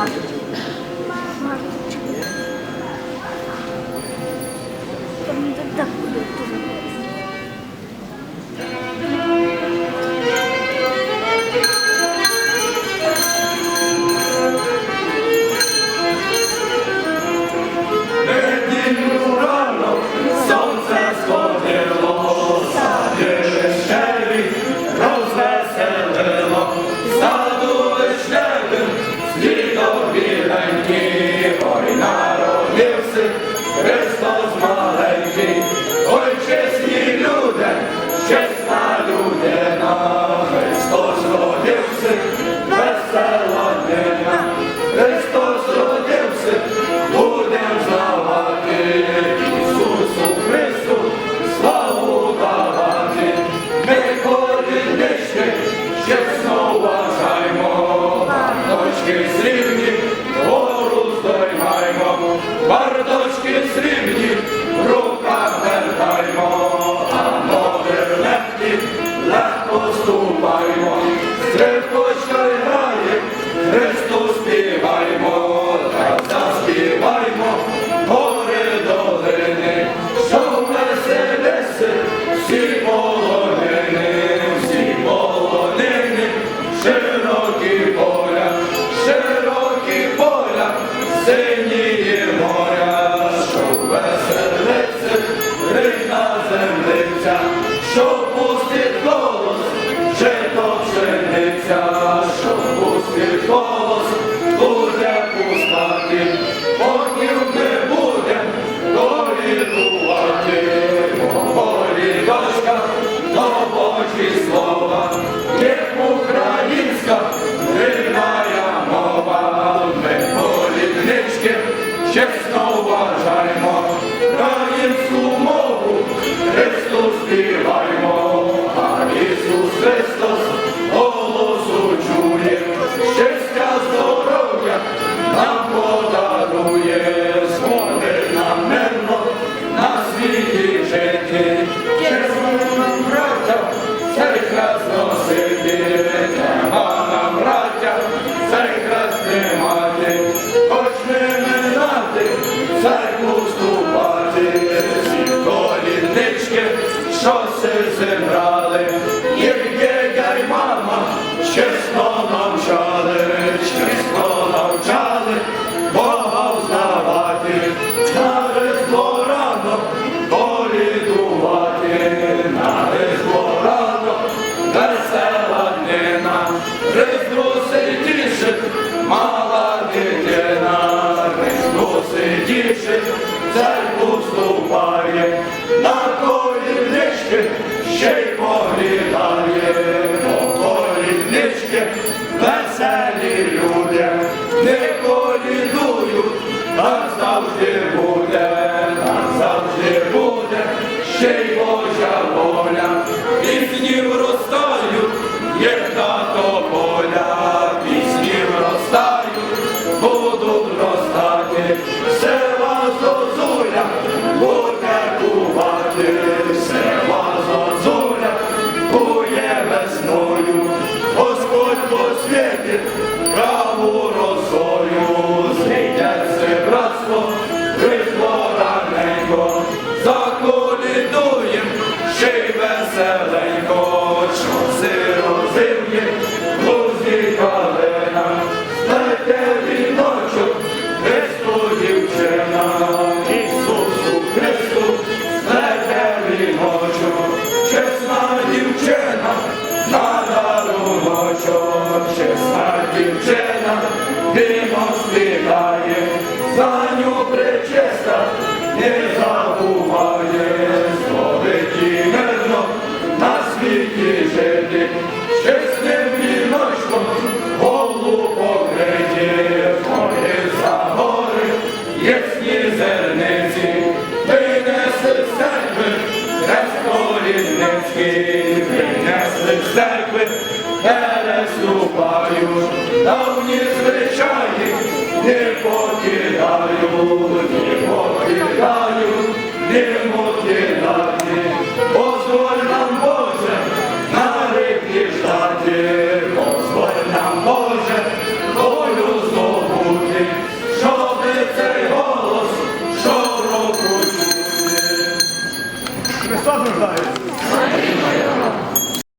다 пустить голос, чи то пшениця, що пустить буде пускати, потім не буде колідувати, полі дочка, то Божі слова, є українська, рідная мова, ми політнички, чесно вважаємо, українську мову, Христу співаймо, се зібрали, їх мама, чесно навчали, чесно навчали, Бога взнавати, на різдво рано полідувати, на різдво рано весела днина, Різдву сидішить мала дитина, Різдву сидішить, церкву вступає, на колінички ще й повітає, по колінички веселі люди, не колідують, так завжди даруночок, чесна дівчина, віно співає, за ню причеста, не забуває, зловиті мирно, на світі жити, чесним віночком, голову покриті, гори за гори, ясні зерниці, винесли з церкви, Рестолівницький, принесли з церкви, переступають, давні звичаї, не покидаю, не покидаю, не покидати,